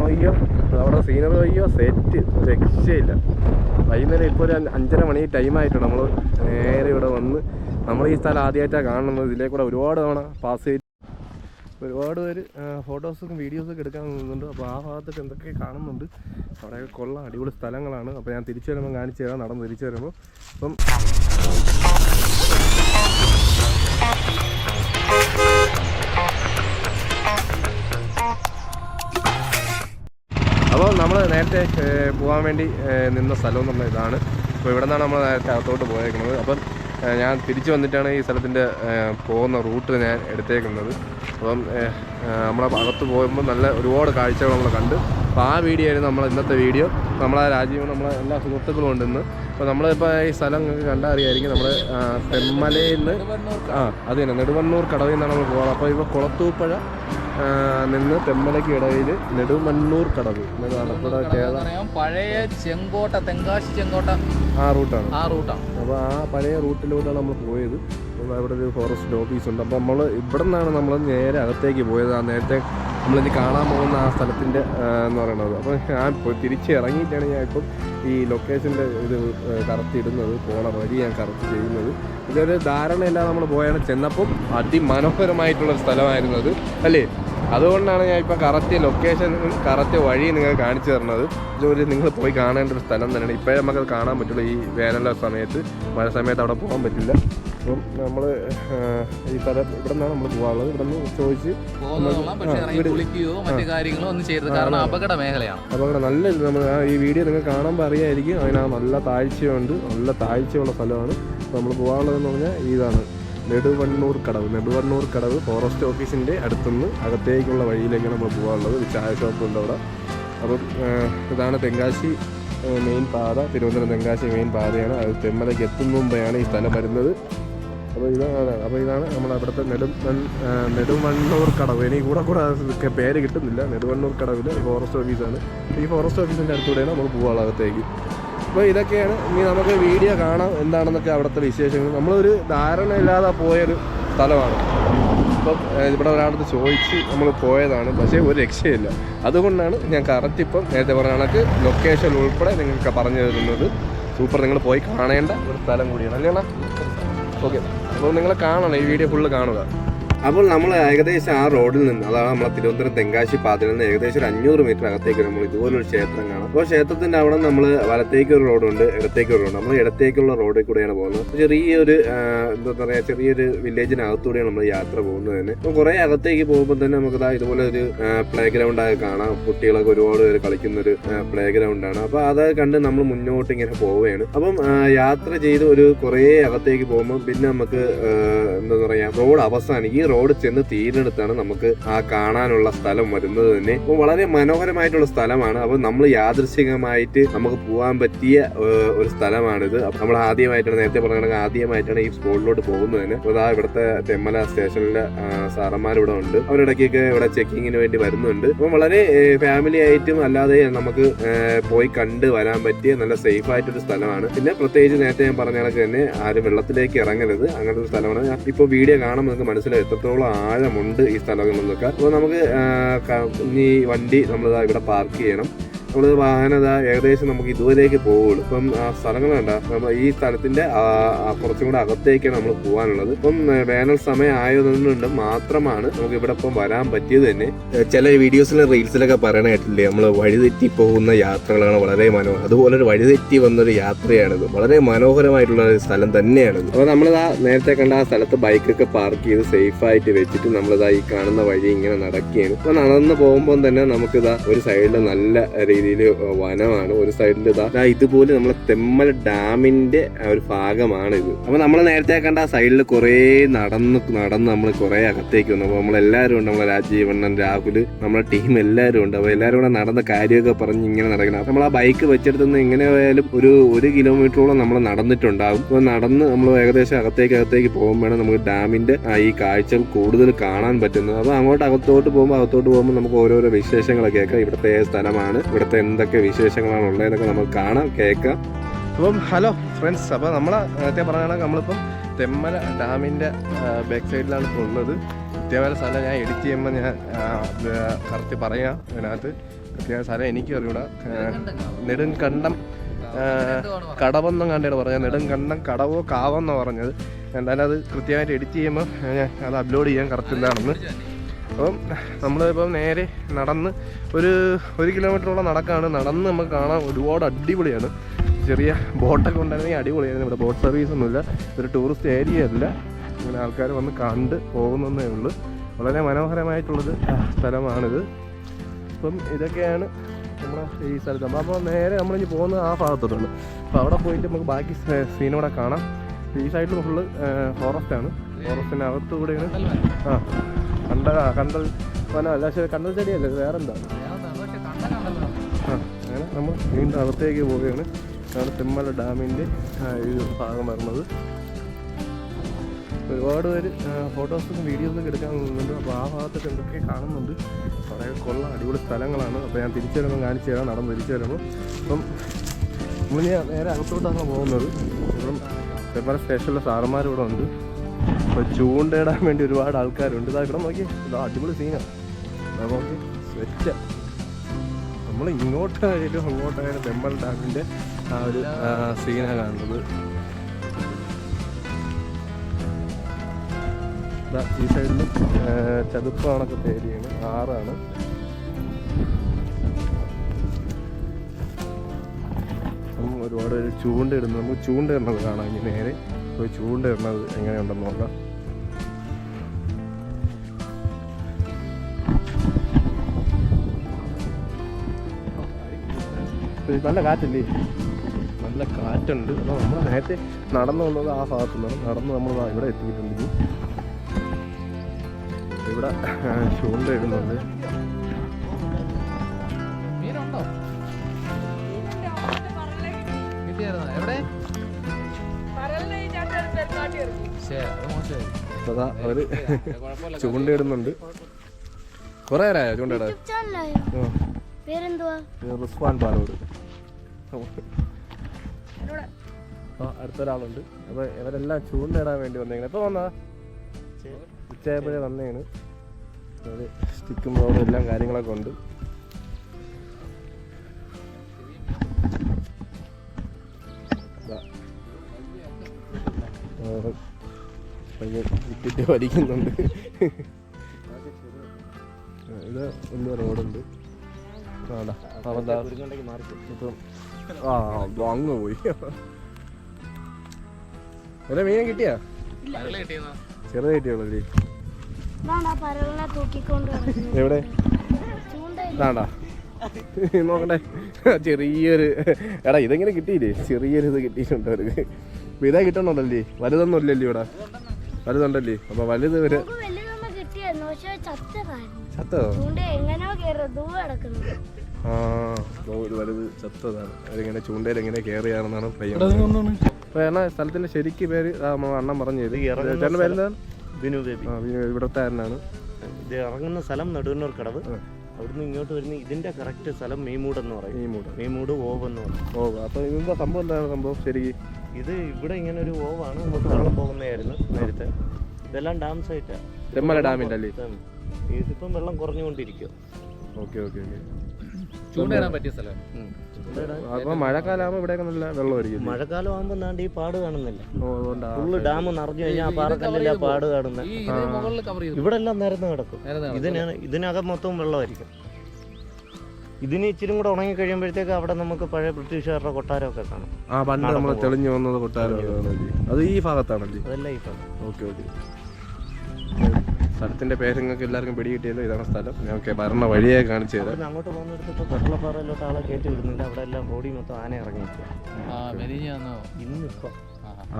നോക്കിയോ അവിടെ സീനറി നോക്കിയോ സെറ്റ് രക്ഷയില്ല. വൈകുന്നേരം ഇപ്പോൾ ഒരു അഞ്ചര മണി ടൈം ആയിട്ടുണ്ട്. നമ്മൾ നേരെ ഇവിടെ വന്ന് നമ്മൾ ഈ സ്ഥലം ആദ്യമായിട്ടാണ് കാണുന്നത്. ഇതിലേ കൂടെ ഒരുപാട് തവണ പാസ് ചെയ്ത് ഒരുപാട് പേര് ഫോട്ടോസും വീഡിയോസൊക്കെ എടുക്കാൻ നിന്നുണ്ട് അപ്പോൾ ആ ഭാഗത്തൊക്കെ എന്തൊക്കെ കാണുന്നുണ്ട്. അവിടെയൊക്കെ കൊള്ളാം. അടിപൊളി സ്ഥലങ്ങളാണ്. അപ്പോൾ ഞാൻ തിരിച്ചു വരുമ്പോൾ കാണിച്ചു തരാം. നടന്ന് തിരിച്ചു വരുമ്പോൾ അപ്പം നേരത്തെ പോകാൻ വേണ്ടി നിന്ന സ്ഥലം എന്ന് പറഞ്ഞാൽ ഇതാണ്. അപ്പോൾ ഇവിടെ നിന്നാണ് നമ്മൾ നേരത്തെ അകത്തോട്ട് പോയേക്കുന്നത്. അപ്പം ഞാൻ തിരിച്ചു വന്നിട്ടാണ് ഈ സ്ഥലത്തിന്റെ പോകുന്ന റൂട്ട് ഞാൻ എടുത്തേക്കുന്നത്. അപ്പം നമ്മളെ അകത്ത് പോകുമ്പോൾ നല്ല ഒരുപാട് കാഴ്ചകൾ നമ്മൾ കണ്ട്. അപ്പോൾ ആ വീഡിയോ ആയിരുന്നു നമ്മൾ ഇന്നത്തെ വീഡിയോ. നമ്മളെ രാജ്യവും നമ്മളെ എല്ലാ സുഹൃത്തുക്കളും ഉണ്ട് ഇന്ന്. അപ്പോൾ നമ്മളിപ്പോൾ ഈ സ്ഥലം കണ്ടാൽ അറിയായിരിക്കും നമ്മൾ തെമ്മലയിൽ നിന്ന് ആ അത് തന്നെ നെടുവണ്ണൂർ കടവിൽ നിന്നാണ് നമ്മൾ പോകുന്നത് അപ്പോൾ ഇപ്പോൾ കുളത്തൂപ്പഴ നിന്ന് തെമ്മലയ്ക്ക് ഇടയിൽ നെടുമണ്ണൂർ കടവ് ഇവിടെ കേരള പഴയ ചെങ്കോട്ട തെങ്കാശി ചെങ്കോട്ട. ആ റൂട്ടാണ്. ആ റൂട്ടാണ്. അപ്പോൾ ആ പഴയ റൂട്ടിലൂടെയാണ് നമ്മൾ പോയത്. അപ്പോൾ അവിടെ ഒരു ഫോറസ്റ്റ് ഓഫീസ് ഉണ്ട്. അപ്പോൾ നമ്മൾ ഇവിടെ നിന്നാണ് നമ്മൾ നേരെ അകത്തേക്ക് പോയത്. ആ നേരത്തെ നമ്മളിനി കാണാൻ പോകുന്ന ആ സ്ഥലത്തിന്റെ എന്ന് പറയുന്നത്. അപ്പോൾ ഞാൻ ഇപ്പോൾ തിരിച്ച് ഇറങ്ങിയിട്ടാണ് ഞാൻ ഇപ്പം ഈ ലൊക്കേഷന്റെ ഇത് കറക്റ്റ് ഇടുന്നത് പോണ വഴി ഞാൻ കറക്റ്റ് ചെയ്യുന്നത്. ഇതൊരു ധാരണയല്ല നമ്മൾ പോയാണ്. ചെന്നപ്പം അതിമനോഹരമായിട്ടുള്ളൊരു സ്ഥലമായിരുന്നത് അല്ലേ? അതുകൊണ്ടാണ് ഞാൻ ഇപ്പോൾ കറക്റ്റ് ലൊക്കേഷൻ കറക്റ്റ് വഴി നിങ്ങൾ കാണിച്ചു തരുന്നത്. ജോലി നിങ്ങൾ പോയി കാണേണ്ട ഒരു സ്ഥലം തന്നെയാണ്. ഇപ്പോഴേ നമുക്കത് കാണാൻ പറ്റുള്ളൂ. ഈ വേനല സമയത്ത് മഴ സമയത്ത് അവിടെ പോകാൻ പറ്റില്ല. അപ്പം നമ്മൾ ഈ സ്ഥലം ഇവിടെ നിന്നാണ് നമ്മൾ പോകാനുള്ളത്. ഇവിടെ നിന്ന് ചോദിച്ച്. അപകട മേഖലയാണ്. അപ്പോൾ നല്ല നമ്മൾ ഈ വീഡിയോ നിങ്ങൾ കാണുമ്പോൾ അറിയായിരിക്കും. അതിനാ നല്ല താഴ്ചയുണ്ട്. നല്ല താഴ്ചയുള്ള സ്ഥലമാണ്. നമ്മൾ പോകാനുള്ളതെന്ന് പറഞ്ഞാൽ ഇതാണ്. നെടുവണ്ണൂർ കടവ്. നെടുവണ്ണൂർ കടവ് ഫോറസ്റ്റ് ഓഫീസിന്റെ അടുത്തുനിന്ന് അകത്തേക്കുള്ള വഴിയിലേക്ക് നമ്മൾ പോകാനുള്ളത്. ഒരു ചായ ഷോപ്പുണ്ട് അവിടെ. അപ്പം ഇതാണ് തെങ്കാശി മെയിൻ പാത. തിരുവനന്തപുരം തെങ്കാശി മെയിൻ പാതയാണ്. അത് തെമ്മലയ്ക്ക് എത്തുന്ന മുമ്പെയാണ് ഈ സ്ഥലം വരുന്നത്. അപ്പോൾ ഇതാണ് അപ്പോൾ ഇതാണ് നമ്മുടെ അവിടുത്തെ നെടും നെടുവണ്ണൂർ കടവ്. ഇനി കൂടെ കൂടെ പേര് കിട്ടുന്നില്ല. നെടുവണ്ണൂർ കടവിൽ ഫോറസ്റ്റ് ഓഫീസാണ് ഈ ഫോറസ്റ്റ് ഓഫീസിന്റെ അടുത്തൂടെയാണ് നമ്മൾ പോകാനുള്ള അകത്തേക്ക്. അപ്പോൾ ഇതൊക്കെയാണ്. ഇനി നമുക്ക് വീഡിയോ കാണാം. എന്താണെന്നൊക്കെ അവിടുത്തെ വിശേഷങ്ങൾ. നമ്മളൊരു ധാരണയില്ലാതെ പോയൊരു സ്ഥലമാണ്. ഇപ്പം ഇവിടെ ഒരാളത്ത് ചോദിച്ച് നമ്മൾ പോയതാണ്. പക്ഷേ ഒരു രക്ഷയില്ല. അതുകൊണ്ടാണ് ഞാൻ കറക്റ്റ് ഇപ്പം നേരത്തെ പറഞ്ഞ കണക്ക് ലൊക്കേഷൻ ഉൾപ്പെടെ നിങ്ങൾക്ക് പറഞ്ഞു തരുന്നത്. സൂപ്പർ. നിങ്ങൾ പോയി കാണേണ്ട ഒരു സ്ഥലം കൂടിയാണ്. അല്ലേ ഓക്കെ. അപ്പോൾ നിങ്ങൾ കാണണം. ഈ വീഡിയോ ഫുള്ള് കാണുക. അപ്പോൾ നമ്മൾ ഏകദേശം ആ റോഡിൽ നിന്ന് അതാണ് നമ്മളെ തിരുവനന്തപുരം തെങ്കാശി പാതയിൽ നിന്ന് ഏകദേശം ഒരു അഞ്ഞൂറ് മീറ്റർ അകത്തേക്ക് നമ്മൾ ഇതുപോലൊരു ക്ഷേത്രം കാണാം. അപ്പോൾ ക്ഷേത്രത്തിന്റെ അവിടെ നമ്മൾ വലത്തേക്ക് ഒരു റോഡുണ്ട് ഇടത്തേക്ക് ഒരു റോഡ് നമ്മൾ ഇടത്തേക്കുള്ള റോഡിൽ കൂടെയാണ് പോകുന്നത്. ചെറിയൊരു എന്താ പറയുക ചെറിയൊരു വില്ലേജിനകത്തൂടെയാണ് നമ്മൾ യാത്ര പോകുന്നത് തന്നെ. അപ്പോൾ കുറേ അകത്തേക്ക് പോകുമ്പോൾ തന്നെ നമുക്ക് ഇതുപോലെ ഒരു പ്ലേ ഗ്രൗണ്ട് ആയി കാണാം. കുട്ടികളൊക്കെ ഒരുപാട് പേര് കളിക്കുന്ന ഒരു പ്ലേ ഗ്രൗണ്ടാണ് അപ്പോൾ അത് കണ്ട് നമ്മൾ മുന്നോട്ട് ഇങ്ങനെ പോവുകയാണ്. അപ്പം യാത്ര ചെയ്ത് ഒരു കുറേ അകത്തേക്ക് പോകുമ്പോൾ പിന്നെ നമുക്ക് എന്താ പറയാ റോഡ് അവസാനിക്കും. റോഡ് ചെന്ന് തീരിനടുത്താണ് നമുക്ക് ആ കാണാനുള്ള സ്ഥലം വരുന്നത് തന്നെ. അപ്പോൾ വളരെ മനോഹരമായിട്ടുള്ള സ്ഥലമാണ്. അപ്പോൾ നമ്മൾ യാദൃശികമായിട്ട് നമുക്ക് പോകാൻ പറ്റിയ ഒരു സ്ഥലമാണിത്. അപ്പൊ നമ്മൾ ആദ്യമായിട്ടാണ് നേരത്തെ പറഞ്ഞ ആദ്യമായിട്ടാണ് ഈ സ്പോട്ടിലോട്ട് പോകുന്നത് തന്നെ. അപ്പോൾ ഇതാ ഇവിടുത്തെ തെമ്മല സ്റ്റേഷനിലെ സാറന്മാരിവിടെ ഉണ്ട്. അവരിടയ്ക്കൊക്കെ ഇവിടെ ചെക്കിങ്ങിന് വേണ്ടി വരുന്നുണ്ട്. അപ്പൊ വളരെ ഫാമിലി ആയിട്ടും അല്ലാതെ നമുക്ക് പോയി കണ്ട് വരാൻ പറ്റിയ നല്ല സേഫ് ആയിട്ടൊരു സ്ഥലമാണ്. പിന്നെ പ്രത്യേകിച്ച് നേരത്തെ ഞാൻ പറഞ്ഞ കണക്ക് തന്നെ ആരും വെള്ളത്തിലേക്ക് ഇറങ്ങരുത്. അങ്ങനത്തെ ഒരു സ്ഥലമാണ് ഇപ്പൊ വീഡിയോ കാണുമ്പോൾ നിങ്ങൾക്ക് മനസ്സിലാവും. എത്രത്തോളം ആഴമുണ്ട് ഈ സ്ഥലങ്ങളിലൊക്കെ അപ്പോൾ നമുക്ക് ഈ വണ്ടി നമ്മൾ ഇവിടെ പാർക്ക് ചെയ്യണം. നമ്മൾ വാഹനം ഇതാ ഏകദേശം നമുക്ക് ഇതുവരേക്ക് പോവുള്ളൂ. ഇപ്പം ആ സ്ഥലങ്ങൾ കണ്ട നമ്മൾ ഈ സ്ഥലത്തിന്റെ കുറച്ചും കൂടെ അകത്തേക്കാണ് നമ്മൾ പോകാനുള്ളത് ഇപ്പം വേനൽ സമയം ആയതുകൊണ്ട് മാത്രമാണ് നമുക്ക് ഇവിടെ ഇപ്പം വരാൻ പറ്റിയത് തന്നെ. ചില വീഡിയോസിലും റീൽസിലൊക്കെ പറയണ കേട്ടില്ലേ നമ്മൾ വഴിതെറ്റി പോകുന്ന യാത്രകളാണ് വളരെ മനോഹരം അതുപോലെ ഒരു വഴിതെറ്റി വന്നൊരു യാത്രയാണിത്. വളരെ മനോഹരമായിട്ടുള്ള ഒരു സ്ഥലം തന്നെയാണിത്. അപ്പോൾ നമ്മളിതാ നേരത്തെ കണ്ട ആ സ്ഥലത്ത് ബൈക്കൊക്കെ പാർക്ക് ചെയ്ത് സേഫ് ആയിട്ട് വെച്ചിട്ട് നമ്മളിതാ ഈ കാണുന്ന വഴി ഇങ്ങനെ നടക്കുകയാണ്. അപ്പോൾ നടന്ന് പോകുമ്പോൾ തന്നെ നമുക്കിതാ ഒരു സൈഡിൽ നല്ല രീതിയിൽ വനമാണ്. ഒരു സൈഡിൽ ഇതാ ഇതുപോലെ നമ്മളെ തെമ്മൽ ഡാമിന്റെ ഒരു ഭാഗമാണ് ഇത് അപ്പൊ നമ്മൾ നേരത്തെ കണ്ട സൈഡിൽ കുറെ നടന്ന് നടന്ന് നമ്മൾ കുറെ അകത്തേക്ക് വന്നു. അപ്പൊ നമ്മളെല്ലാവരും ഉണ്ട് നമ്മളെ രാജീവണ്ണൻ രാഹുൽ നമ്മളെ ടീം എല്ലാവരും ഉണ്ട്. അപ്പൊ എല്ലാവരും കൂടെ നടന്ന കാര്യമൊക്കെ പറഞ്ഞ് ഇങ്ങനെ നടക്കണം. നമ്മൾ ആ ബൈക്ക് വെച്ചെടുത്തുനിന്ന് എങ്ങനെ ആയാലും ഒരു ഒരു കിലോമീറ്ററോളം നമ്മൾ നടന്നിട്ടുണ്ടാകും അപ്പൊ നടന്ന് നമ്മൾ ഏകദേശം അകത്തേക്ക് അകത്തേക്ക് പോകുമ്പോഴാണ് നമുക്ക് ഡാമിന്റെ ഈ കാഴ്ചകൾ കൂടുതൽ കാണാൻ പറ്റുന്നത്. അപ്പൊ അങ്ങോട്ട് അകത്തോട്ട് പോകുമ്പോൾ അകത്തോട്ട് പോകുമ്പോൾ നമുക്ക് ഓരോരോ വിശേഷങ്ങളൊക്കെ കേൾക്കാം. ഇവിടുത്തെ സ്ഥലമാണ് ഇവിടുത്തെ എന്തൊക്കെ വിശേഷങ്ങളാണ് ഉള്ളതെന്നൊക്കെ നമുക്ക് കാണാം കേൾക്കാം. അപ്പം ഹലോ ഫ്രണ്ട്സ് അപ്പോൾ നമ്മൾ നേരത്തെ പറഞ്ഞാൽ നമ്മളിപ്പം തെമ്മല ഡാമിന്റെ ബാക്ക് സൈഡിലാണ് ഇപ്പോൾ ഉള്ളത്. കൃത്യമായ സ്ഥലം ഞാൻ എഡിറ്റ് ചെയ്യുമ്പോൾ ഞാൻ കറക്റ്റ് പറയാം ഇതിനകത്ത് കൃത്യമായ സ്ഥലം എനിക്ക് അറിയൂടാ. നെടുങ്കണ്ടം കടവെന്നും കണ്ടാണ് പറഞ്ഞത്. നെടുങ്കണ്ടം കടവോ കാവെന്നോ പറഞ്ഞത്. എന്തായാലും അത് കൃത്യമായിട്ട് എഡിറ്റ് ചെയ്യുമ്പോൾ ഞാൻ അത് അപ്ലോഡ് ചെയ്യാൻ കറക്റ്റ് എന്താണെന്ന് അപ്പം നമ്മളിപ്പം നേരെ നടന്ന് ഒരു ഒരു കിലോമീറ്ററോളം നടക്കാണ്. നടന്ന് നമുക്ക് കാണാൻ ഒരുപാട് അടിപൊളിയാണ്. ചെറിയ ബോട്ടൊക്കെ ഉണ്ടായിരുന്നെങ്കിൽ അടിപൊളിയായിരുന്നു. ഇവിടെ ബോട്ട് സർവീസ് ഒന്നുമില്ല. ഇതൊരു ടൂറിസ്റ്റ് ഏരിയ അല്ല. അങ്ങനെ ആൾക്കാർ വന്ന് കണ്ട് പോകുന്നതേ ഉള്ളൂ. വളരെ മനോഹരമായിട്ടുള്ളൊരു സ്ഥലമാണിത്. അപ്പം ഇതൊക്കെയാണ് നമ്മുടെ ഈ സ്ഥലത്ത്. അപ്പോൾ നേരെ നമ്മളിനി പോകുന്നത് ആ ഭാഗത്തോട്ടാണ്. അപ്പോൾ അവിടെ പോയിട്ട് നമുക്ക് ബാക്കി സീനോടെ കാണാം. ഈ സൈഡിൽ ഫുള്ള് ഫോറസ്റ്റാണ് അകത്തുകൂടെയാണ്. ആ. കണ്ട കണ്ടൽ വന അല്ല പക്ഷേ കണ്ടൽ ചെടിയല്ലേ വേറെന്താ? ആ അങ്ങനെ നമ്മൾ വീണ്ടും അകത്തേക്ക് പോവുകയാണ്. അതാണ് തെമ്മല ഡാമിന്റെ ഈ ഭാഗം വരുന്നത്. ഒരുപാട് പേര് ഫോട്ടോസും വീഡിയോസൊക്കെ എടുക്കാൻ നിന്നുണ്ട് അപ്പോൾ ആ ഭാഗത്തൊക്കെ എന്തൊക്കെ കാണുന്നുണ്ട്? കുറേ കൊള്ള അടിപൊളി സ്ഥലങ്ങളാണ്. അപ്പോൾ ഞാൻ തിരിച്ചു വരുമ്പോൾ കാണിച്ചു തരാം നടന്ന് തിരിച്ചു വരുമ്പോൾ അപ്പം നമ്മൾ ഞാൻ നേരെ അകത്തോട്ടാണ് പോകുന്നത്. ഇപ്പം തെമ്മല സ്റ്റേഷനിലെ സാറന്മാരിവിടെ ഉണ്ട്. അപ്പോൾ ചൂണ്ടയിടാൻ വേണ്ടി ഒരുപാട് ആൾക്കാരുണ്ട്. ഇതാ ഇവിടെ നോക്കി ഇതാ അടിപൊളി സീനാണ് നോക്കി സെറ്റ നമ്മൾ ഇങ്ങോട്ടായാലും അങ്ങോട്ടായാലും വെമ്പൽ ഡാമിന്റെ ആ ഒരു സീനാണ് കാണുന്നത്. ഈ സൈഡിൽ ചതുപ്പാണൊക്കെ പേരിയാണ് ആറാണ്. ഒരുപാട് ചൂണ്ടയിടുന്നു. നമുക്ക് ചൂണ്ടയിടുന്നത് കാണാം ഇനി നേരെ. പോയി ചൂണ്ടയിടുന്നത് എങ്ങനെയുണ്ടെന്ന് നോക്കാം. നല്ല കാറ്റല്ലേ? നല്ല കാറ്റുണ്ട്. അപ്പോൾ നമ്മൾ നേരത്തെ നടന്നു വന്നത് ആ ഭാഗത്തു നിന്നാണ് നടന്ന് നമ്മൾ ഇവിടെ എത്തിയിട്ടുണ്ട്. ഇവിടെ ചൂണ്ട ഇടുന്നുണ്ട് എവിടെ? അത് അവർ ചൂണ്ടയിടുന്നുണ്ട് ചൂണ്ട ഇടുന്നുണ്ട് കുറേ നേരമായോ ചൂണ്ട ഇടാൻ യൂട്യൂബ് ചാനലായോ? പേരെന്തുവാ? ഇത് റിസ്വാൻ പാലോട്. ആ അടുത്തൊരാളുണ്ട്. അപ്പൊ ഇവരെല്ലാം ചൂണ്ടയിടാൻ വേണ്ടി വന്നേക്കണം. എപ്പോൾ വന്നാ ഉച്ചയായപ്പോഴേ വന്നേണ് ഒരു സ്റ്റിക്കും റോഡും എല്ലാം കാര്യങ്ങളൊക്കെ ഉണ്ട്. പയ്യൻ ഇട്ടിട്ട് വലിക്കുന്നുണ്ട് ഇത് വലിയ റോഡുണ്ട്. ആ അങ്ങ് പോയി? ഒരു മീൻ കിട്ടിയാ? ചെറുത് കിട്ടിയുള്ളല്ലേ എവിടെ? ഇതാണ്ടാ നോക്കട്ടെ. ചെറിയൊരു എടാ ഇതെങ്ങനെ കിട്ടിയില്ലേ? ചെറിയൊരു ഇത് കിട്ടിയിട്ടുണ്ട് അവർക്ക്. അപ്പൊ കിട്ടണല്ലേ കിട്ടണുണ്ടല്ലേ? വലുതൊന്നും ഇല്ലല്ലേ ഇവിടെ? വലുതുണ്ടല്ലേ? അപ്പൊ വലുത് ഒരു ആ വലുത് ചത്തതാണ്. ചൂണ്ടയിൽ എങ്ങനെ കയറിയാണെന്നാണ് അപ്പൊ എന്നാ സ്ഥലത്തിന്റെ ശരിക്ക് പേര് ആ, നമ്മ അണ്ണൻ പറഞ്ഞു തരും. ചേട്ടന്റെ പേരെന്താണ്? ബിനു ബേബി. ആ ബിനു ഇവിടുത്തെ ആരനാണ്? ഇത് ഇറങ്ങുന്ന സ്ഥലം നെടുവന്നൂർ കടവ്. അവിടുന്ന് ഇങ്ങോട്ട് വരുന്ന ഇതിന്റെ കറക്റ്റ് സ്ഥലം മീമൂട് എന്ന് പറയും. മീമൂട്. മൂട് മീമൂട് ഓവ് എന്ന് പറയും. ഓവ്. അപ്പൊ ഇതിന്റെ സംഭവം? എന്താണ് സംഭവം? ശരിക്ക് ഇത് ഇവിടെ ഇങ്ങനെ ഒരു ഓവാണ്. നമുക്ക് വെള്ളം പോകുന്നതായിരുന്നു നേരത്തെ. ഇതെല്ലാം ഡാം സൈറ്റാ തെമ്മല ഡാമിന്റെ അല്ലേ? ഇതിപ്പം വെള്ളം കുറഞ്ഞുകൊണ്ടിരിക്കും ഓക്കെ ഓക്കെ ഓക്കെ. ചൂണ്ടയിടാൻ പറ്റിയ സ്ഥലം. അപ്പൊ മഴക്കാലാകുമ്പോ ഇവിടെയൊക്കെ നല്ല വെള്ളമായിരിക്കും മഴക്കാലം നാണ്ട് ഈ പാട് കാണുന്നില്ല. ഫുള്ള് ഡാം നിറഞ്ഞു കഴിഞ്ഞാൽ ആ പാറക്കല്ലില്ല പാട് കാണുന്ന. ഇവിടെ എല്ലാം നിരന്ന് കിടക്കും നേരെ നേരെ. ഇതിന് ഇതിനകം മൊത്തം വെള്ളമായിരിക്കും. ഇതിന് ഇച്ചിരി കൂടെ ഉണങ്ങി കഴിയുമ്പോഴത്തേക്ക് അവിടെ നമുക്ക് പഴയ ബ്രിട്ടീഷുകാരുടെ കൊട്ടാരമൊക്കെ കാണാം. ആ പണ്ട് നമ്മൾ തെളിഞ്ഞു വന്നത് കൊട്ടാരം അത് ഈ ഭാഗത്താണല്ലേ? അതെല്ലാം ഓക്കെ ഓക്കെ. സ്ഥലത്തിന്റെ പേര് നിങ്ങൾക്ക് എല്ലാവർക്കും പിടികിട്ടിയല്ലോ ഇതാണ് സ്ഥലം. ഞങ്ങൾക്ക് ഓക്കെ വരണ വഴിയെ കാണിച്ചു തരാം. അങ്ങോട്ട് പോകുന്നിടത്ത് കടലപ്പാറയിലോട്ട് ആളെ കയറ്റി വിടുന്നുണ്ട്. അവിടെ എല്ലാം ബോഡി മൊത്തം ആന ഇറങ്ങിയിട്ട് ഇന്നിപ്പം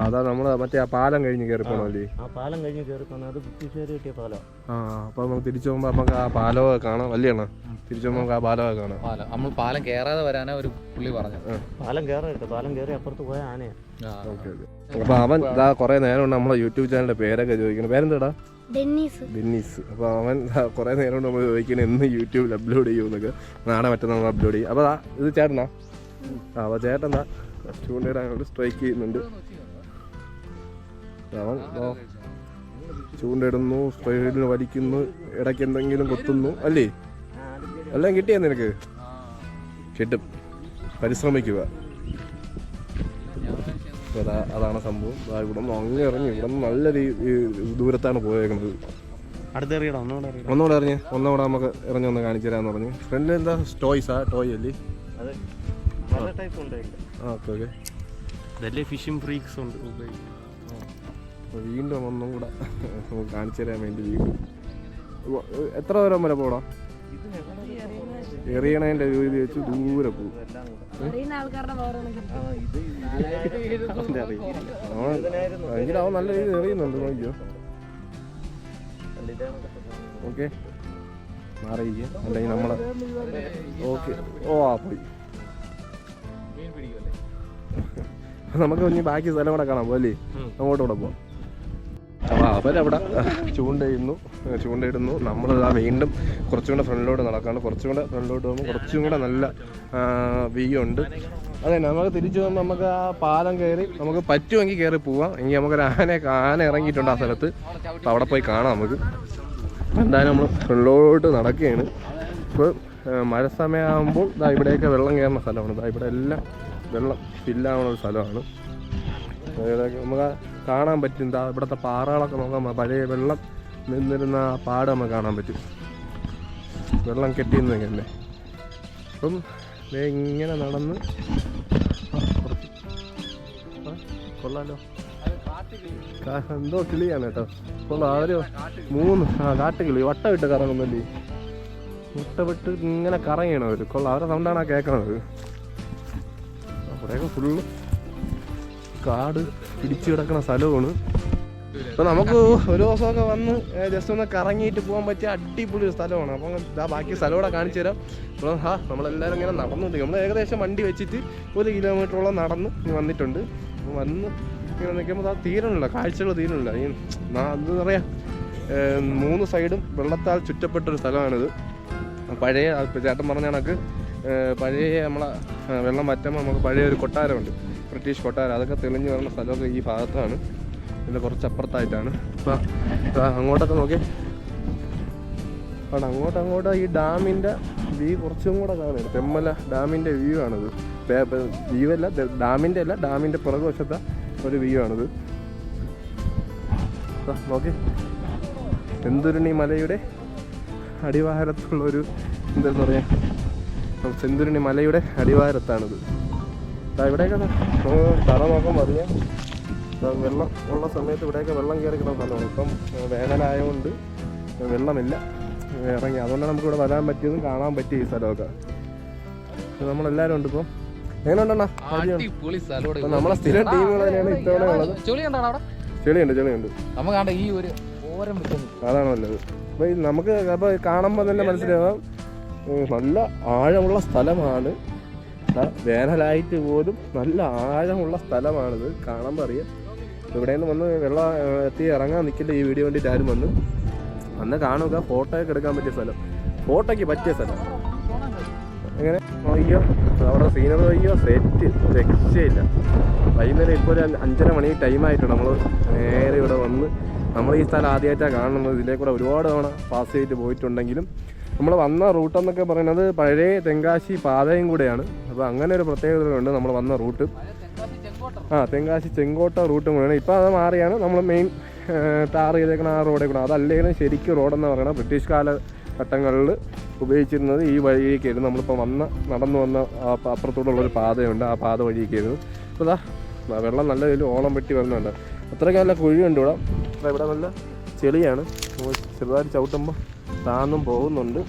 അതാ നമ്മൾ മറ്റേ ആ പാലം കഴിഞ്ഞ് കയറി പോണല്ലേ ആ പാലം കഴിഞ്ഞ് കയറി പോണത് അത് ബ്രിട്ടീഷുകാർ കിട്ടിയ പാലം. ആ അപ്പൊ നമുക്ക് തിരിച്ചു പോകുമ്പോ നമുക്ക് ആ പാലമൊക്കെ കാണാം. വലിയണ തിരിച്ചു പോകുമ്പോ നമുക്ക് ആ പാലമൊക്കെ കാണാം. പാലം. നമ്മൾ പാലം കയറാതെ വരാനാ ഒരു പുള്ളി പറഞ്ഞു പാലം കയറരുത് പാലം കയറി അപ്പുറത്ത് പോയ ആനയാ. ഓക്കെ അപ്പൊ അവൻ ഇതാ കുറെ നേരം നമ്മളെ യൂട്യൂബ് ചാനലിന്റെ പേരൊക്കെ ചോദിക്കണം പേരെന്താടാ? ഡെന്നീസ്. ഡെന്നീസ്. അപ്പോൾ അവൻ കൊറേ നേരം കൊണ്ട് നമ്മൾ ചോദിക്കുന്നത് എന്ന് യൂട്യൂബിൽ അപ്ലോഡ് ചെയ്യുമെന്നൊക്കെ നാളെ മറ്റന്നാൾ നമ്മൾ അപ്ലോഡ് ചെയ്യും അപ്പോൾ ഇത് ചേട്ടനാ. ആ അപ്പോൾ ചേട്ടൻ ചൂണ്ടയിടാൻ സ്ട്രൈക്ക് ചെയ്യുന്നുണ്ട്. അവൻ ചൂണ്ടയിടുന്നു സ്ട്രൈഡിൽ വലിക്കുന്നു ഇടയ്ക്ക് എന്തെങ്കിലും കൊത്തുന്നു അല്ലേ? എല്ലാം കിട്ടിയാ നിനക്ക്? കിട്ടും. പരിശ്രമിക്കുക. അതാ അതാണ് സംഭവം. ഇവിടെ നിന്ന് അങ്ങ് ഇറങ്ങി ഇവിടെ നിന്ന് നല്ല ദൂരത്താണ് പോയേക്കുന്നത്. ഒന്നുകൂടെ ഇറങ്ങി. ഒന്നുകൂടെ നമുക്ക് ഇറങ്ങി ഒന്ന് കാണിച്ചു തരാന്ന് പറഞ്ഞു. ഫ്രണ്ടിൽ എന്താ? ടോയ്സാ ടോയ് അല്ലേ? Okay okay. ഫിഷിംഗ് ഫ്രീക്സ് ഉണ്ട് വീണ്ടും ഒന്നും കൂടെ നമുക്ക് കാണിച്ചു തരാൻ വേണ്ടി വീണ്ടും. എത്ര ദൂരം വരെ പോടാ എറിയണേന്റെ രീതി വെച്ച് ദൂരെ പോകും. എങ്കിലും അവൻ നല്ല രീതിയിൽ എറിയുന്നുണ്ട് നോക്കിയോ ഓക്കെ. മാറിയിരിക്കുക അല്ലെങ്കിൽ നമ്മളെ ഓക്കെ. ഓ ആ പോയി. നമുക്ക് ഇനി ബാക്കി സ്ഥലം കൂടെ കാണാം പോലെ അങ്ങോട്ട് കൂടെ പോവാം. അപ്പോൾ അവരവിടെ ചൂണ്ടയിടുന്നു ചൂണ്ടയിടുന്നു. നമ്മൾ ആ വീണ്ടും കുറച്ചും കൂടെ ഫ്രണ്ടിലോട്ട് നടക്കാണ്. കുറച്ചും കൂടെ ഫ്രണ്ടിലോട്ട് പോകുമ്പോൾ കുറച്ചും കൂടെ നല്ല വ്യൂ ഉണ്ട്. അതെ നമുക്ക് തിരിച്ചു പോകുമ്പോൾ നമുക്ക് ആ പാലം കയറി നമുക്ക് പറ്റുമെങ്കിൽ കയറി പോവാം. എങ്കിൽ നമുക്കൊരു ആന ആന ഇറങ്ങിയിട്ടുണ്ട് ആ സ്ഥലത്ത്. അപ്പോൾ അവിടെ പോയി കാണാം നമുക്ക്. എന്തായാലും നമ്മൾ ഫ്രണ്ടിലോട്ട് നടക്കുകയാണ്. ഇപ്പോൾ മഴ സമയമാകുമ്പോൾ ഇതാ ഇവിടെയൊക്കെ വെള്ളം കയറുന്ന സ്ഥലമാണ്. ഇതാ ഇവിടെ എല്ലാം വെള്ളം ഫില്ലാവുന്ന ഒരു സ്ഥലമാണ്. നമുക്ക് കാണാൻ പറ്റും ദാ ഇവിടുത്തെ പാറകളൊക്കെ നോക്കാൻ പഴയ വെള്ളം നിന്നിരുന്ന ആ പാട് നമുക്ക് കാണാൻ പറ്റും. വെള്ളം കെട്ടിയിരുന്നെങ്കിലേ അപ്പം ദേ ഇങ്ങനെ നടന്ന് കുറച്ച്. കൊള്ളാലോ. എന്തോ കിളിയാണ് കേട്ടോ. കൊള്ളാം അവർ മൂന്ന് ആ കാട്ടുകിളി വട്ടമിട്ട് കറങ്ങുന്നല്ലേ മുട്ടവിട്ട് ഇങ്ങനെ കറങ്ങിയാണ് അവർ കൊള്ളാം അവരെ സൗണ്ടാണ് കേൾക്കണത് അവിടെയൊക്കെ ഫുള്ള് കാട് പിടിച്ചു കിടക്കുന്ന സ്ഥലമാണ്. അപ്പൊ നമുക്ക് ഒരു ദിവസമൊക്കെ വന്ന് ജസ്റ്റ് ഒന്ന് കറങ്ങിയിട്ട് പോകാൻ പറ്റിയ അടിപൊളി ഒരു സ്ഥലമാണ്. അപ്പം ഇതാ ബാക്കി സ്ഥലം കാണിച്ചു തരാം. അപ്പോൾ ഹാ നമ്മളെല്ലാവരും ഇങ്ങനെ നടന്നുണ്ട്. നമ്മൾ ഏകദേശം വണ്ടി വെച്ചിട്ട് ഒരു കിലോമീറ്ററോളം നടന്ന് വന്നിട്ടുണ്ട്. അപ്പോൾ വന്ന് ഇങ്ങനെ നിൽക്കുമ്പോൾ ആ തീരണില്ല കാഴ്ചകൾ തീരണില്ല. ഈ എന്താ മൂന്ന് സൈഡും വെള്ളത്താൽ ചുറ്റപ്പെട്ട ഒരു സ്ഥലമാണിത്. പഴയ ചേട്ടൻ പറഞ്ഞ കണക്ക് പഴയ നമ്മളെ വെള്ളം വറ്റുമ്പോൾ നമുക്ക് പഴയ ഒരു കൊട്ടാരമുണ്ട്. ബ്രിട്ടീഷ് കൊട്ടാരം അതൊക്കെ തെളിഞ്ഞു വരുന്ന സ്ഥലമൊക്കെ ഈ ഭാഗത്താണ്. ഇതിന്റെ കുറച്ച് അപ്പുറത്തായിട്ടാണ് അപ്പം അങ്ങോട്ടൊക്കെ നോക്കി. അവിടെ അങ്ങോട്ട് അങ്ങോട്ട് ഈ ഡാമിന്റെ വ്യൂ കുറച്ചും കൂടെ കാണുന്നത് തെമ്മല ഡാമിന്റെ വ്യൂ ആണിത്. വ്യൂ അല്ല ഡാമിന്റെ അല്ല ഡാമിന്റെ പുറകുവശത്തെ ഒരു വ്യൂ ആണിത്. നോക്കി. സെന്തുരുണി മലയുടെ അടിവാരത്തുള്ളൊരു എന്താ പറയുക സെന്തുരുണി മലയുടെ അടിവാരത്താണിത്. ഇവിടെയൊക്കെ തറ നോക്കാൻ ദാ വെള്ളം ഉള്ള സമയത്ത് ഇവിടെയൊക്കെ വെള്ളം കയറി കിടന്ന സ്ഥലമാണ് ഇപ്പം വേനലായതുകൊണ്ട് വെള്ളമില്ല. ഇറങ്ങി. അതുകൊണ്ടാണ് നമുക്ക് ഇവിടെ വരാൻ പറ്റിയതും കാണാൻ പറ്റിയ ഈ സ്ഥലമൊക്കെ. നമ്മളെല്ലാവരും ഉണ്ട് ഇപ്പം. എങ്ങനെ ഉണ്ടെണ്ണ അടിപൊളി സ്ഥലോടെ ഇപ്പം നമ്മളെ സ്ഥിരം ടീമുകൾ തന്നെയാണ് ഇത്തവണ ഉള്ളത്. അവിടെ? ചെളിയുണ്ട് ചെളിയുണ്ട്. ഈ ഒരു അതാണ് നല്ലത്. അപ്പൊ നമുക്ക് അപ്പൊ കാണുമ്പോൾ തന്നെ മനസ്സിലാവാം. നല്ല ആഴമുള്ള സ്ഥലമാണ്. വേനലായിട്ട് പോലും നല്ല ആഴമുള്ള സ്ഥലമാണിത്. കാണാൻ പറയുക ഇവിടെ നിന്ന് വന്ന് വെള്ളം എത്തി ഇറങ്ങാൻ നിൽക്കില്ല. ഈ വീഡിയോ വേണ്ടിയിട്ട് ആരും വന്ന്. വന്ന് കാണുക ഫോട്ടോ ഒക്കെ എടുക്കാൻ പറ്റിയ സ്ഥലം. ഫോട്ടോയ്ക്ക് പറ്റിയ സ്ഥലം. അങ്ങനെ അയ്യോ അവിടെ സീനറി അയ്യോ സെറ്റ് രക്ഷയില്ല. വൈകുന്നേരം ഇപ്പോൾ ഒരു അഞ്ചര മണി ടൈമായിട്ട് നമ്മൾ നേരെ ഇവിടെ വന്ന് നമ്മൾ ഈ സ്ഥലം ആദ്യമായിട്ടാണ് കാണുന്നത്. ഇതിലേക്കൂടെ കൂടെ ഒരുപാട് തവണ പാസ് ചെയ്തിട്ട് പോയിട്ടുണ്ടെങ്കിലും നമ്മൾ വന്ന റൂട്ട് എന്നൊക്കെ പറയുന്നത് പഴയ തെങ്കാശി പാതയും കൂടെയാണ്. അപ്പോൾ അങ്ങനെ ഒരു പ്രത്യേകതകളുണ്ട് നമ്മൾ വന്ന റൂട്ട്. ആ തെങ്കാശി ചെങ്കോട്ട റൂട്ടും കൂടെയാണ്. ഇപ്പോൾ അത് മാറിയാണ്. നമ്മൾ മെയിൻ ടാർ ചെയ്തേക്കുന്ന ആ റോഡിൽ കൂടെ. അതല്ലെങ്കിലും ശരിക്കും റോഡെന്ന് പറയുന്നത് ബ്രിട്ടീഷ് കാല കാലഘട്ടങ്ങളിൽ ഉപയോഗിച്ചിരുന്നത് ഈ വഴിയൊക്കെയായിരുന്നു നമ്മളിപ്പോൾ വന്ന നടന്നു വന്ന അപ്പുറത്തോടുള്ളൊരു പാതയുണ്ട്. ആ പാത വഴിയൊക്കെയായിരുന്നു അപ്പോൾ ദാ വെള്ളം നല്ല രീതിയിൽ ഓളം വെട്ടി വരുന്നുണ്ട് അത്രയ്ക്ക് നല്ല കുഴിയുണ്ട് ഇവിടെ. ഇവിടെ നല്ല ചെളിയാണ്. ചെറുതായിട്ട് ചവിട്ടുമ്പോൾ താന്നും പോകുന്നുണ്ട്.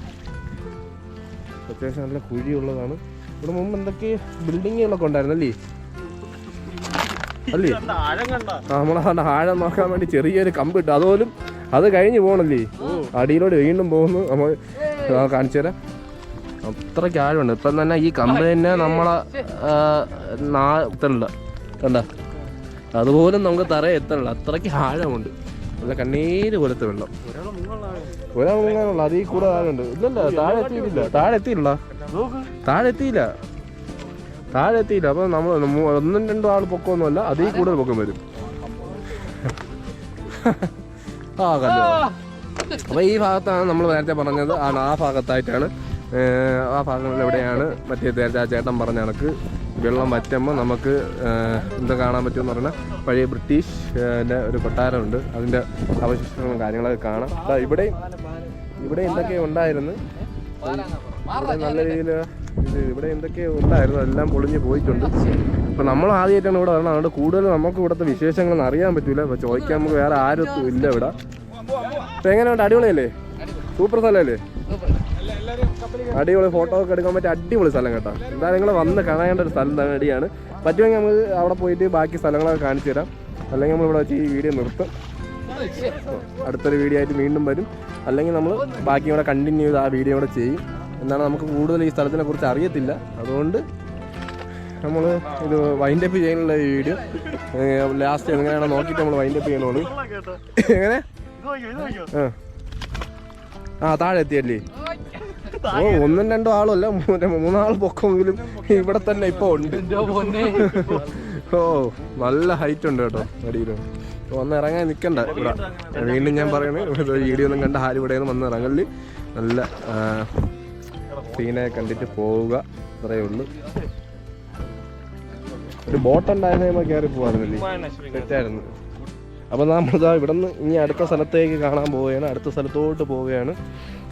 അത്യാവശ്യം നല്ല കുഴിയുള്ളതാണ്. ഇവിടെ മുമ്പ് എന്തൊക്കെ ബിൽഡിങ്ങുകളൊക്കെ ഉണ്ടായിരുന്നല്ലേ അല്ലേ? ആഴം കണ്ട ആ നമ്മളെ ആഴം നോക്കാൻ വേണ്ടി ചെറിയൊരു കമ്പ് ഇട്ടു. അതുപോലും അത് കഴിഞ്ഞ് പോകണല്ലേ? അടിയിലോട്ട് വീണ്ടും പോകുന്നു. നമ്മൾ കാണിച്ചു തരാം. അത്രയ്ക്ക് ആഴമുണ്ട്. ഇപ്പം തന്നെ ഈ കമ്പ് തന്നെ നമ്മളെ എത്തണില്ല. കണ്ട? അതുപോലും നമുക്ക് തറ അത്രയ്ക്ക് ആഴമുണ്ട്. നല്ല കണ്ണീര് പോലത്തെ വെള്ളം. ഒരാൾ മുങ്ങാനുള്ള അതിൽ കൂടെ താഴെയുണ്ട്. ഇല്ലല്ല താഴെ എത്തിയിട്ടില്ല. താഴെ എത്തിയില്ല താഴെ എത്തിയില്ല. താഴെ എത്തിയില്ല. അപ്പോൾ നമ്മൾ ഒന്നും രണ്ടും ആൾ പൊക്കമൊന്നുമല്ല അതിൽ കൂടുതൽ പൊക്കം വരും. ആ കല്ലോ അപ്പോൾ ഈ ഭാഗത്താണ് നമ്മൾ നേരത്തെ പറഞ്ഞത്. ആണ് ആ ഭാഗത്തായിട്ടാണ്. ആ ഭാഗങ്ങളിൽ എവിടെയാണ്? മറ്റേ നേരത്തെ ആ ചേട്ടൻ പറഞ്ഞ കണക്ക്. വെള്ളം വറ്റുമ്പോൾ നമുക്ക് എന്താ കാണാൻ പറ്റുമെന്ന് പറഞ്ഞാൽ പഴയ ബ്രിട്ടീഷ് ഏഹ്, ന്റെ ഒരു കൊട്ടാരമുണ്ട്. അതിന്റെ അവശിഷ്ടങ്ങളും കാര്യങ്ങളൊക്കെ കാണാം. അപ്പം ഇവിടെ ഇവിടെ എന്തൊക്കെ ഉണ്ടായിരുന്നു. ഇവിടെ നല്ല രീതിയിൽ ഇവിടെ എന്തൊക്കെ ഉണ്ടായിരുന്നു. എല്ലാം പൊളിഞ്ഞ് പോയിട്ടുണ്ട്. അപ്പം നമ്മൾ ആദ്യമായിട്ടാണ് ഇവിടെ വരണം അതുകൊണ്ട് കൂടുതൽ നമുക്ക് ഇവിടുത്തെ വിശേഷങ്ങളൊന്നും അറിയാൻ പറ്റില്ല അപ്പോൾ ചോദിക്കാൻ നമുക്ക് വേറെ ആരും ഇല്ല ഇവിടെ. എങ്ങനെയുണ്ട്? അടിപൊളിയല്ലേ? സൂപ്പർ സ്ഥലമല്ലേ? അടിപൊളി ഫോട്ടോ ഒക്കെ എടുക്കാൻ പറ്റിയ അടിപൊളി സ്ഥലം കേട്ടോ. എന്താ നിങ്ങൾ വന്ന് കാണേണ്ട ഒരു സ്ഥലം തന്നെ അടിയാണ്. പറ്റുമെങ്കിൽ നമുക്ക് അവിടെ പോയിട്ട് ബാക്കി സ്ഥലങ്ങളൊക്കെ കാണിച്ചു തരാം. അല്ലെങ്കിൽ നമ്മൾ ഇവിടെ വെച്ച് ഈ വീഡിയോ നിർത്തും. അടുത്തൊരു വീഡിയോ ആയിട്ട് വീണ്ടും വരും. അല്ലെങ്കിൽ നമ്മൾ ബാക്കി ഇവിടെ കണ്ടിന്യൂ ചെയ്ത് ആ വീഡിയോ ഇവിടെ ചെയ്യും. എന്നാണ് നമുക്ക് കൂടുതൽ ഈ സ്ഥലത്തിനെ കുറിച്ച് അറിയത്തില്ല. അതുകൊണ്ട് നമ്മൾ ഇത് വൈൻഡ് അപ്പ് ചെയ്യാനുള്ള ഈ വീഡിയോ ലാസ്റ്റ് എങ്ങനെയാണോ നോക്കിയിട്ട് നമ്മൾ വൈൻഡ് അപ്പ് ചെയ്യണോളൂ. എങ്ങനെ? ആ. ആ താഴെ എത്തിയല്ലേ? ഓ ഒന്നും രണ്ടോ ആളല്ല മൂന്ന് മൂന്നാൾ പൊക്കമെങ്കിലും ഇവിടെ തന്നെ ഇപ്പൊ ഉണ്ട്. ഓ നല്ല ഹൈറ്റ് ഉണ്ട് കേട്ടോ അടിയിലും. വന്ന് ഇറങ്ങാൻ നിൽക്കണ്ട ഇവിടെ. വീണ്ടും ഞാൻ പറയണേ വീഡിയോ ഒന്നും കണ്ട ആരും ഇവിടെ വന്ന് ഇറങ്ങൽ. നല്ല സീനെ കണ്ടിട്ട് പോവുക അത്രയേ ഉള്ളൂ. ഒരു ബോട്ട് ഉണ്ടായിരുന്നെ നമ്മൾ കയറി പോവാറില്ലേ തെറ്റായിരുന്നു. അപ്പോൾ നമ്മളിതാ ഇവിടെ നിന്ന് ഇനി അടുത്ത സ്ഥലത്തേക്ക് കാണാൻ പോവുകയാണ്. അടുത്ത സ്ഥലത്തോട്ട് പോവുകയാണ്.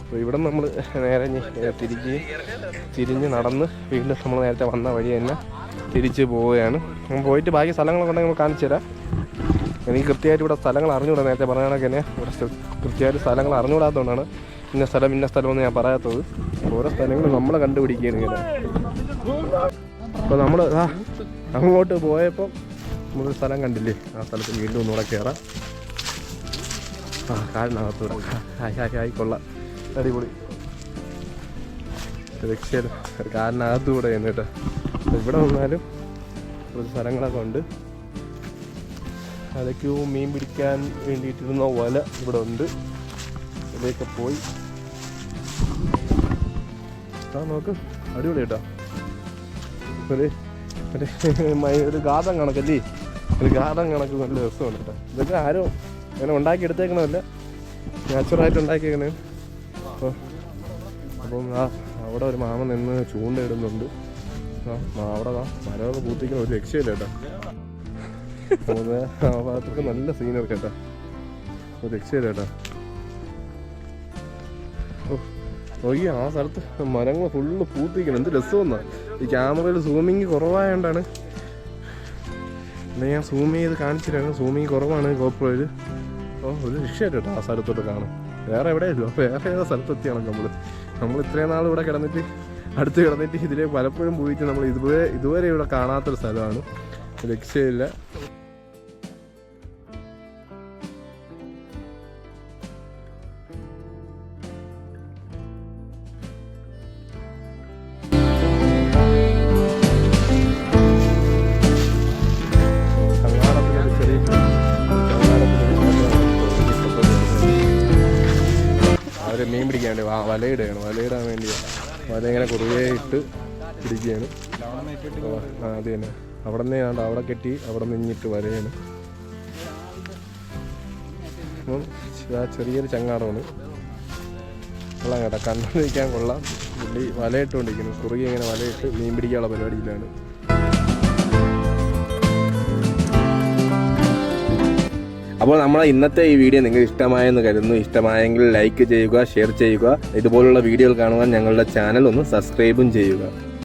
അപ്പോൾ ഇവിടെ നമ്മൾ നേരെ തിരിഞ്ഞ് തിരിഞ്ഞ് നടന്ന് വീണ്ടും നമ്മൾ നേരത്തെ വന്ന വഴി തന്നെ തിരിച്ച് പോവുകയാണ്. പോയിട്ട് ബാക്കി സ്ഥലങ്ങളൊക്കെ ഉണ്ടെങ്കിൽ നമ്മൾ കാണിച്ചു തരാം. എനിക്ക് കൃത്യമായിട്ട് ഇവിടെ സ്ഥലങ്ങൾ അറിഞ്ഞുകൂടാ നേരത്തെ പറഞ്ഞ തന്നെ. ഇവിടെ കൃത്യമായിട്ട് സ്ഥലങ്ങൾ അറിഞ്ഞുകൂടാത്തതുകൊണ്ടാണ് ഇന്ന സ്ഥലം ഇന്ന സ്ഥലമെന്ന് ഞാൻ പറയാത്തത്. ഓരോ സ്ഥലങ്ങളും നമ്മൾ കണ്ടുപിടിക്കുകയാണ് ഇങ്ങനെ. അപ്പോൾ നമ്മൾ അങ്ങോട്ട് പോയപ്പോൾ നമ്മൾ സ്ഥലം കണ്ടില്ലേ? ആ സ്ഥലത്ത് വീണ്ടും ഒന്നുകൂടെ കയറാം ആ കാടിനകത്തൂടെ. ഹായ് ഹായ് ഹായ് കൊള്ളാം. അടിപൊളി. രക്ഷയില്ല. കേട്ടോ. അപ്പോൾ ഇവിടെ വന്നാലും കുറച്ച് സ്ഥലങ്ങളൊക്കെ ഉണ്ട്. അതൊക്കെയോ മീൻ പിടിക്കാൻ വേണ്ടിയിട്ടിരുന്ന വല ഇവിടെ ഉണ്ട്. ഇവിടെയൊക്കെ പോയി. ആ നോക്ക്. അടിപൊളി കേട്ടോ. ഒരു ഒരു ഗാതം കണക്കല്ലേ? ഒരു ഗാർഡൻ കണക്ക് നല്ല രസമാണ് കേട്ടോ. ഇതൊക്കെ ആരും അങ്ങനെ ഉണ്ടാക്കി എടുത്തേക്കണമല്ല നാച്ചുറലായിട്ട് ഉണ്ടാക്കിയേക്കണേ. അപ്പോൾ അപ്പം ആ അവിടെ ഒരു മാമ നിന്ന് ചൂണ്ടയിടുന്നുണ്ട്. ആ അവിടെ ആ മരമൊക്കെ പൂത്തിക്കുന്ന ഒരു രക്ഷയില്ല കേട്ടോ. ആ ഭാഗത്തൊക്കെ നല്ല സീനർ കേട്ടോ. ഒരു രക്ഷയില്ല കേട്ടോ. ഓ ആ സ്ഥലത്ത് മരങ്ങൾ ഫുള്ള് പൂത്തിക്കണം എന്ത് രസമെന്നാ ഈ ക്യാമറയിൽ സൂമിങ് കുറവായോണ്ടാണ് എന്നാൽ ഞാൻ സൂം ചെയ്ത് കാണിച്ചിട്ടാണ്. സൂമിങ് കുറവാണ് ഗോപ്രോയിൽ അപ്പോൾ ഒരു രക്ഷയായിട്ട് കേട്ടോ ആ സ്ഥലത്തോട്ട് കാണും വേറെ എവിടെയല്ലോ? വേറെ ഏതാ സ്ഥലത്തെത്തിയാണ് നമ്മൾ നമ്മൾ ഇത്രയും നാൾ ഇവിടെ കിടന്നിട്ട് അടുത്ത് കിടന്നിട്ട് ഇതിലെ പലപ്പോഴും പോയിട്ട് നമ്മൾ ഇതുവരെ ഇതുവരെ ഇവിടെ കാണാത്തൊരു സ്ഥലമാണ്. രക്ഷയില്ല. അവർ മീൻ പിടിക്കാൻ വേണ്ടി വലയിടുകയാണ് വലയിടാൻ വേണ്ടി വല ഇങ്ങനെ കുറുകെ ഇട്ട് പിടിക്കുകയാണ് അത് തന്നെ. അവിടെ നിന്ന് ഏതാണ്ട് അവിടെ കെട്ടി അവിടെ നിന്നിട്ട് വലയാണ് അപ്പം ആ ചെറിയൊരു ചങ്ങാടമാണ്. കൊള്ളാം കേട്ടോ. നിൽക്കാൻ കൊള്ളാം. പുള്ളി വലയിട്ടുകൊണ്ടിരിക്കുന്നു കുറുകെ ഇങ്ങനെ വലയിട്ട് മീൻ പിടിക്കാനുള്ള പരിപാടിയിലാണ്. അപ്പോൾ നമ്മളെ ഇന്നത്തെ ഈ വീഡിയോ നിങ്ങൾക്ക് ഇഷ്ടമായെന്ന് കരുതുന്നു. ഇഷ്ടമായെങ്കിൽ ലൈക്ക് ചെയ്യുക ഷെയർ ചെയ്യുക. ഇതുപോലുള്ള വീഡിയോകൾ കാണുവാൻ ഞങ്ങളുടെ ചാനൽ ഒന്ന് സബ്സ്ക്രൈബും ചെയ്യുക.